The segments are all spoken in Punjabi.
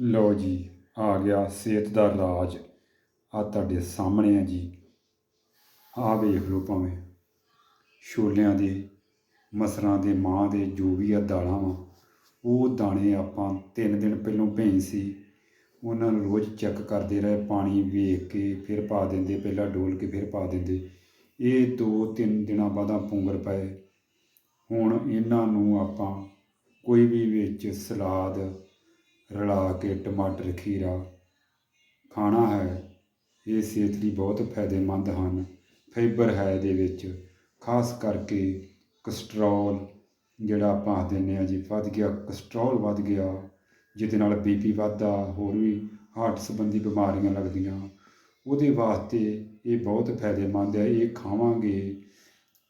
ਲਓ ਜੀ, ਆ ਗਿਆ ਸਿਹਤ ਦਾ ਰਾਜ। ਆ ਤੁਹਾਡੇ ਸਾਹਮਣੇ ਆ ਜੀ। ਆ ਵੇਖ ਲਓ ਭਾਵੇਂ ਛੋਲਿਆਂ ਦੇ, ਮਸਰਾਂ ਦੇ ਮਾਂ ਦੇ ਜੋ ਵੀ ਆ ਦਾਲਾਂ ਵਾ, ਉਹ ਦਾਣੇ ਆਪਾਂ ਤਿੰਨ ਦਿਨ ਪਹਿਲੋਂ ਭੇਈ ਸੀ। ਉਹਨਾਂ ਨੂੰ ਰੋਜ਼ ਚੈੱਕ ਕਰਦੇ ਰਹੇ, ਪਾਣੀ ਵੇਖ ਕੇ ਫਿਰ ਪਾ ਦਿੰਦੇ, ਪਹਿਲਾਂ ਡੋਲ ਕੇ ਫਿਰ ਪਾ ਦਿੰਦੇ। ਇਹ ਦੋ ਤਿੰਨ ਦਿਨਾਂ ਬਾਅਦਾਂ ਪੁੰਗਰ ਪਏ। ਹੁਣ ਇਹਨਾਂ ਨੂੰ ਆਪਾਂ ਕੋਈ ਵੀ ਵਿੱਚ ਸਲਾਦ ਰਲਾ ਕੇ ਟਮਾਟਰ, ਖੀਰਾ ਖਾਣਾ ਹੈ। ਇਹ ਸਿਹਤ ਲਈ ਬਹੁਤ ਫਾਇਦੇਮੰਦ ਹਨ। ਫਾਈਬਰ ਹੈ ਇਹਦੇ ਵਿੱਚ। ਖਾਸ ਕਰਕੇ ਕੋਲੇਸਟ੍ਰੋਲ, ਜਿਹੜਾ ਆਪਾਂ ਆਖ ਦਿੰਦੇ ਆ ਜੀ, ਵੱਧ ਗਿਆ, ਕੋਲੇਸਟ੍ਰੋਲ ਵੱਧ ਗਿਆ, ਜਿਹਦੇ ਨਾਲ ਬੀਪੀ ਵੱਧਦਾ, ਹੋਰ ਵੀ ਹਾਰਟ ਸੰਬੰਧੀ ਬਿਮਾਰੀਆਂ ਲੱਗਦੀਆਂ। ਉਹਦੇ ਵਾਸਤੇ ਇਹ ਬਹੁਤ ਫਾਇਦੇਮੰਦ ਹੈ। ਇਹ ਖਾਵਾਂਗੇ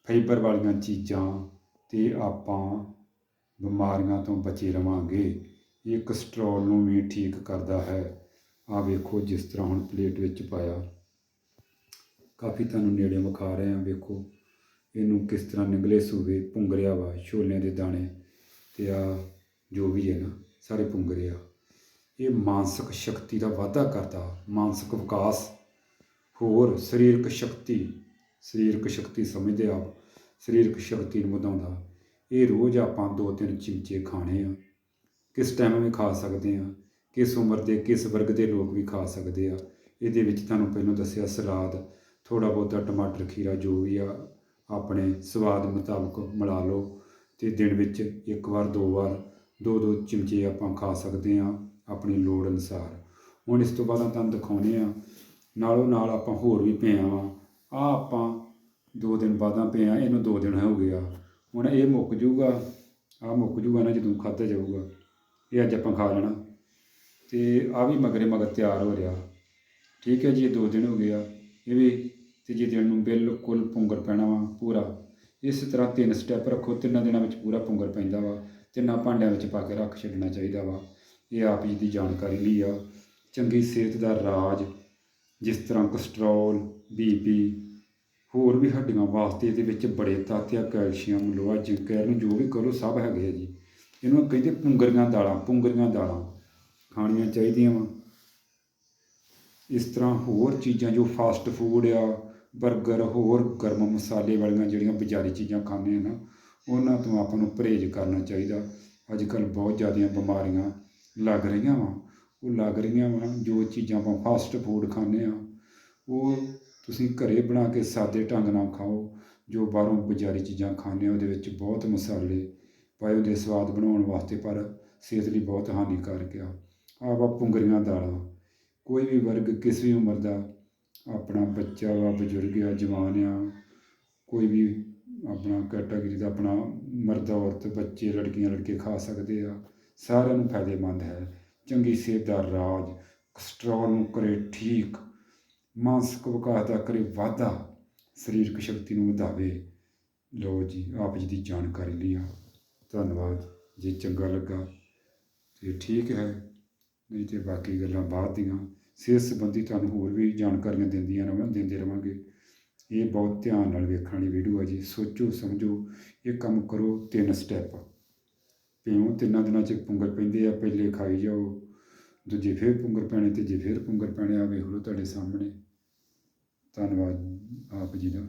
ਫਾਈਬਰ ਵਾਲੀਆਂ ਚੀਜ਼ਾਂ ਤੇ ਆਪਾਂ ਬਿਮਾਰੀਆਂ ਤੋਂ ਬਚੇ ਰਵਾਂਗੇ। ਇਹ ਕੋਲੇਸਟ੍ਰੋਲ ਨੂੰ ਵੀ ਠੀਕ ਕਰਦਾ ਹੈ। ਆ ਵੇਖੋ ਜਿਸ ਤਰ੍ਹਾਂ ਹੁਣ ਪਲੇਟ ਵਿੱਚ ਪਾਇਆ। ਕਾਫੀ ਤੁਹਾਨੂੰ ਨੇੜੇ ਵਿਖਾ ਰਹੇ ਹਾਂ, ਵੇਖੋ। ਇਹਨੂੰ ਕਿਸ ਤਰ੍ਹਾਂ ਨਿੰਗਲੇ ਸੂਵੇ ਪੁੰਗਰਿਆ ਵਾ, ਛੋਲਿਆਂ ਦੇ ਦਾਣੇ ਤੇ ਆ ਜੋ ਵੀ ਹੈ ਨਾ, ਸਾਰੇ ਪੁੰਗਰੇ ਆ। ਇਹ ਮਾਨਸਿਕ ਸ਼ਕਤੀ ਦਾ ਵਾਧਾ ਕਰਦਾ, ਮਾਨਸਿਕ ਵਿਕਾਸ। ਹੋਰ ਸਰੀਰਕ ਸ਼ਕਤੀ ਸਰੀਰਕ ਸ਼ਕਤੀ ਸਮਝਦੇ ਆ ਸਰੀਰਕ ਸ਼ਕਤੀ ਨੂੰ ਵਧਾਉਂਦਾ। ਇਹ ਰੋਜ਼ ਆਪਾਂ ਦੋ ਤਿੰਨ ਚਮਚੇ ਖਾਣੇ ਆ। ਕਿਸ ਟਾਈਮ ਵੀ ਖਾ ਸਕਦੇ ਆ ਕਿਸ ਉਮਰ ਦੇ, ਕਿਸ ਵਰਗ ਦੇ ਲੋਕ ਵੀ ਖਾ ਸਕਦੇ ਆ। ਇਹਦੇ ਵਿੱਚ ਤੁਹਾਨੂੰ ਪਹਿਲਾਂ ਦੱਸਿਆ ਸਲਾਦ ਥੋੜਾ ਬਹੁਤਾ ਟਮਾਟਰ, ਖੀਰਾ ਜੋ ਵੀ ਆ, ਆਪਣੇ ਸਵਾਦ ਮੁਤਾਬਕ ਮਿਲਾ ਲਓ ਤੇ ਦਿਨ ਵਿੱਚ ਇੱਕ ਵਾਰ, ਦੋ ਵਾਰ ਦੋ ਦੋ ਚਮਚੇ ਆਪਾਂ ਖਾ ਸਕਦੇ ਆ ਆਪਣੀ ਲੋੜ ਅਨੁਸਾਰ। ਹੁਣ ਇਸ ਤੋਂ ਬਾਅਦ ਤੁਹਾਨੂੰ ਦਿਖਾਉਣੇ ਆ ਨਾਲੋਂ ਨਾਲ ਆਪਾਂ ਹੋਰ ਵੀ ਪਿਆ ਵਾ ਆ ਆਪਾਂ ਦੋ ਦਿਨ ਬਾਅਦਾਂ ਪਏ ਆ ਇਹਨੂੰ ਦੋ ਦਿਨ ਹੋ ਗਿਆ। ਹੁਣ ਇਹ ਮੁੱਕ ਜੂਗਾ ਆ ਮੁੱਕ ਜੂਗਾ ਨਾ ਜਦੋਂ ਖਾਧਾ ਜਾਊਗਾ। ਇਹ ਅੱਜ ਆਪਾਂ ਖਾ ਲੈਣਾ। ਤੇ ਆ ਵੀ ਮਗਰੇ ਮਗਰ ਤਿਆਰ ਹੋ ਰਿਹਾ। ਠੀਕ ਹੈ ਜੀ, ਇਹ ਦੋ ਦਿਨ ਹੋ ਗਿਆ ਇਹ ਵੀ ਤੀਜੇ ਦਿਨ ਨੂੰ ਬਿਲਕੁਲ ਪੁੰਗਰ ਪੈਣਾ ਵਾ ਪੂਰਾ। ਇਸ ਤਰ੍ਹਾਂ ਤਿੰਨ ਸਟੈਪ ਰੱਖੋ, ਤਿੰਨਾਂ ਦਿਨਾਂ ਵਿੱਚ ਪੂਰਾ ਪੁੰਗਰ ਪੈਂਦਾ ਵਾ। ਤਿੰਨਾਂ ਭਾਂਡਿਆਂ ਵਿੱਚ ਪਾ ਕੇ ਰੱਖ ਛੱਡਣਾ ਚਾਹੀਦਾ ਵਾ। ਇਹ ਆਪ ਜੀ ਦੀ ਜਾਣਕਾਰੀ ਲਈ ਆ। ਚੰਗੀ ਸਿਹਤ ਦਾ ਰਾਜ, ਜਿਸ ਤਰ੍ਹਾਂ ਕੋਲੇਸਟ੍ਰੋਲ ਬੀਪੀ ਹੋਰ ਵੀ ਹੱਡੀਆਂ ਵਾਸਤੇ ਇਹਦੇ ਵਿੱਚ ਬੜੇ ਤੱਤ ਆ, ਕੈਲਸ਼ੀਅਮ, ਲੋਹਾ, ਜ਼ਿੰਕ ਆਇਰਨ ਜੋ ਵੀ ਕਰੋ, ਸਭ ਹੈਗੇ ਆ ਜੀ। ਇਹਨੂੰ ਕਹਿੰਦੇ ਪੁੰਗਰੀਆਂ ਦਾਲਾਂ ਪੁੰਗਰੀਆਂ ਦਾਲਾਂ ਖਾਣੀਆਂ ਚਾਹੀਦੀਆਂ ਵਾ। ਇਸ ਤਰ੍ਹਾਂ ਹੋਰ ਚੀਜ਼ਾਂ, ਜੋ ਫਾਸਟ ਫੂਡ ਆ 버ਗਰ ਹੋਰ ਗਰਮ ਮਸਾਲੇ ਵਾਲੀਆਂ ਜਿਹੜੀਆਂ ਬਾਜ਼ਾਰੀ ਚੀਜ਼ਾਂ ਖਾਂਦੇ ਆ ਨਾ, ਉਹਨਾਂ ਤੋਂ ਆਪਾਂ ਨੂੰ ਪਰਹੇਜ਼ ਕਰਨਾ ਚਾਹੀਦਾ। ਅੱਜ ਕੱਲ੍ਹ ਬਹੁਤ ਜ਼ਿਆਦੀਆਂ ਬਿਮਾਰੀਆਂ ਲੱਗ ਰਹੀਆਂ ਵਾ। ਉਹ ਲੱਗ ਰਹੀਆਂ ਵਾ, ਜੋ ਚੀਜ਼ਾਂ ਆਪਾਂ ਫਾਸਟ ਫੂਡ ਖਾਂਦੇ ਆ, ਉਹ ਤੁਸੀਂ ਘਰੇ ਬਣਾ ਕੇ ਸਾਦੇ ਢੰਗ ਨਾਲ ਖਾਓ, ਜੋ ਬਾਹਰੋਂ ਬਾਜ਼ਾਰੀ ਚੀਜ਼ਾਂ ਖਾਂਦੇ ਆ, ਉਹਦੇ ਵਿੱਚ ਬਹੁਤ ਮਸਾਲੇ ਪਾਏ ਹੁੰਦੇ ਸਵਾਦ ਬਣਾਉਣ ਵਾਸਤੇ, ਪਰ ਸਿਹਤ ਲਈ ਬਹੁਤ ਹਾਨੀਕਾਰਕ ਆ। ਆਹ ਪੁੰਗਰੀਆਂ ਦਾਲਾਂ ਕੋਈ ਵੀ ਵਰਗ, ਕਿਸੇ ਵੀ ਉਮਰ ਦਾ, ਆਪਣਾ ਬੱਚਾ ਵਾ, ਬਜ਼ੁਰਗ ਆ, ਜਵਾਨ ਆ, ਕੋਈ ਵੀ ਆਪਣਾ ਕੈਟਾਗਰੀ ਦਾ ਆਪਣਾ ਮਰਦ, ਔਰਤ, ਬੱਚੇ, ਲੜਕੀਆਂ, ਲੜਕੇ ਖਾ ਸਕਦੇ ਆ। ਸਾਰਿਆਂ ਨੂੰ ਫਾਇਦੇਮੰਦ ਹੈ। ਚੰਗੀ ਸਿਹਤ ਦਾ ਰਾਜ ਕੋਲੇਸਟ੍ਰੋਲ ਨੂੰ ਕਰੇ ਠੀਕ, ਮਾਨਸਿਕ ਵਿਕਾਸ ਦਾ ਕਰੇ ਵਾਧਾ, ਸਰੀਰਕ ਸ਼ਕਤੀ ਨੂੰ ਵਧਾਵੇ। ਲੋ ਜੀ, ਆਪ ਜੀ ਦੀ ਜਾਣਕਾਰੀ ਲਈ ਆ। ਧੰਨਵਾਦ। ਜੇ ਚੰਗਾ ਲੱਗਾ ਤੇ ਠੀਕ ਹੈ, ਨਹੀਂ ਤੇ ਬਾਕੀ ਗੱਲਾਂ ਬਾਅਦ ਦੀਆਂ। ਸਿਹਤ ਸੰਬੰਧੀ ਤੁਹਾਨੂੰ ਹੋਰ ਵੀ ਜਾਣਕਾਰੀਆਂ ਦਿੰਦੀਆਂ ਰਵਾਂ ਦਿੰਦੇ ਰਵਾਂਗੇ। ਇਹ ਬਹੁਤ ਧਿਆਨ ਨਾਲ ਵੇਖਣ ਵਾਲੀ ਵੀਡੀਓ ਹੈ ਜੀ। ਸੋਚੋ, ਸਮਝੋ, ਇਹ ਕੰਮ ਕਰੋ ਤਿੰਨ ਸਟੈਪ ਪਿਓ ਤਿੰਨਾਂ ਦਿਨਾਂ ਚ ਪੁੰਗਰ ਪੈਂਦੇ ਆ, ਪਹਿਲੇ ਖਾਈ ਜਾਓ, ਦੂਜੇ ਫੇਰ ਪੁੰਗਰ ਪੈਣੇ ਤੇ ਜੇ ਫੇਰ ਪੁੰਗਰ ਪੈਣੇ ਆ ਵੇਖ ਲਓ ਤੁਹਾਡੇ ਸਾਹਮਣੇ। ਧੰਨਵਾਦ ਆਪ ਜੀ ਦਾ।